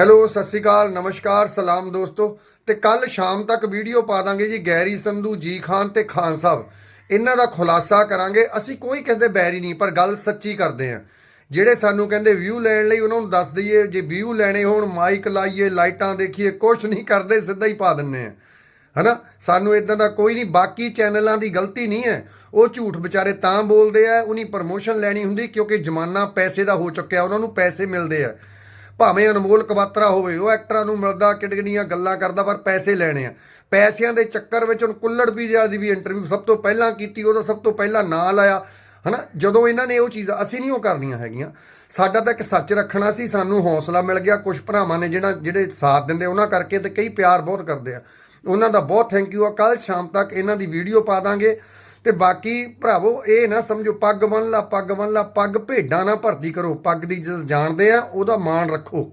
Hello, ਸਤਿ ਸ਼੍ਰੀ ਅਕਾਲ, ਨਮਸਕਾਰ, ਸਲਾਮ ਦੋਸਤੋ। ਤੇ ਕੱਲ ਸ਼ਾਮ ਤੱਕ ਵੀਡੀਓ ਪਾ ਦਾਂਗੇ ਜੀ ਗੈਰੀ ਸੰਧੂ ਜੀ ਖਾਨ ਤੇ ਖਾਨ ਸਾਹਿਬ। ਇਹਨਾਂ ਦਾ ਖੁਲਾਸਾ ਕਰਾਂਗੇ। ਅਸੀਂ ਕੋਈ ਕਿਸੇ ਦੇ ਬੈਰੀ ਨਹੀਂ, ਪਰ ਗੱਲ ਸੱਚੀ ਕਰਦੇ ਆਂ ਜਿਹੜੇ ਸਾਨੂੰ ਕਹਿੰਦੇ ਵਿਊ ਲੈਣ ਲਈ, ਉਹਨਾਂ ਨੂੰ ਦੱਸ ਦਈਏ, ਜੇ ਵਿਊ ਲੈਣੇ ਹੋਣ ਮਾਈਕ ਲਾਈਏ, ਲਾਈਟਾਂ ਦੇਖੀਏ ਕੁਝ ਨਹੀਂ ਕਰਦੇ, ਸਿੱਧਾ ਹੀ ਪਾ ਦਿੰਨੇ ਆ ਹਨਾ? ਸਾਨੂੰ ਇਦਾਂ ਦਾ ਕੋਈ ਨਹੀਂ, ਬਾਕੀ ਚੈਨਲਾਂ ਦੀ ਗਲਤੀ ਨਹੀਂ ਹੈ। ਉਹ ਝੂਠ ਵਿਚਾਰੇ ਤਾਂ ਬੋਲਦੇ ਆ, ਉਨੀ ਪ੍ਰਮੋਸ਼ਨ ਲੈਣੀ ਹੁੰਦੀ, ਕਿਉਂਕਿ ਜ਼ਮਾਨਾ ਪੈਸੇ ਦਾ ਹੋ ਚੁੱਕਿਆ, ਉਹਨਾਂ ਨੂੰ ਪੈਸੇ ਮਿਲਦੇ ਆ। ਭਾਵੇਂ ਅਨਮੋਲ ਕਬਾਤਰਾ ਹੋਵੇ, ਉਹ ਐਕਟਰਾਂ ਨੂੰ ਮਿਲਦਾ, ਕਿਡਗਣੀਆਂ ਗੱਲਾਂ ਕਰਦਾ, ਪਰ ਪੈਸੇ ਲੈਣੇ ਆ। ਪੈਸਿਆਂ ਦੇ ਚੱਕਰ ਵਿੱਚ ਹੁਣ ਕੁੱਲੜ ਪੀਜ਼ਾ ਦੀ ਵੀ ਇੰਟਰਵਿਊ ਸਭ ਤੋਂ ਪਹਿਲਾਂ ਕੀਤੀ, ਉਹਦਾ ਸਭ ਤੋਂ ਪਹਿਲਾਂ ਨਾਂ ਲਾਇਆ। ਹਨਾ? ਜਦੋਂ ਇਹਨਾਂ ਨੇ ਉਹ ਚੀਜ਼, ਅਸੀਂ ਨਹੀਂ ਉਹ ਕਰਨੀਆਂ ਹੈਗੀਆਂ। ਸਾਡਾ ਤਾਂ ਇੱਕ ਸੱਚ ਰੱਖਣਾ ਸੀ, ਸਾਨੂੰ ਹੌਸਲਾ ਮਿਲ ਗਿਆ। ਕੁਝ ਭਰਾਵਾਂ ਨੇ ਜਿਹੜਾ, ਜਿਹੜੇ ਸਾਥ ਦਿੰਦੇ, ਉਹਨਾਂ ਕਰਕੇ ਤੇ ਕਈ ਪਿਆਰ ਬਹੁਤ ਕਰਦੇ ਆ। ਉਹਨਾਂ ਦਾ ਬਹੁਤ ਥੈਂਕ ਯੂ ਆ। ਕੱਲ ਸ਼ਾਮ ਤੱਕ ਇਹਨਾਂ ਦੀ ਵੀਡੀਓ ਪਾ ਦਾਂਗੇ। ਤੇ ਬਾਕੀ ਭਰਾਵੋ, ਇਹ ਨਾ ਸਮਝੋ, ਪੱਗ ਬੰਨ ਲਾ, ਪੱਗ ਬੰਨ ਲਾ, ਪੱਗ ਭੇਡਾਂ ਨਾ ਭਰਤੀ ਕਰੋ। ਪੱਗ ਦੀ ਜਿਸ ਜਾਣਦੇ ਆ, ਉਹਦਾ ਮਾਣ ਰੱਖੋ।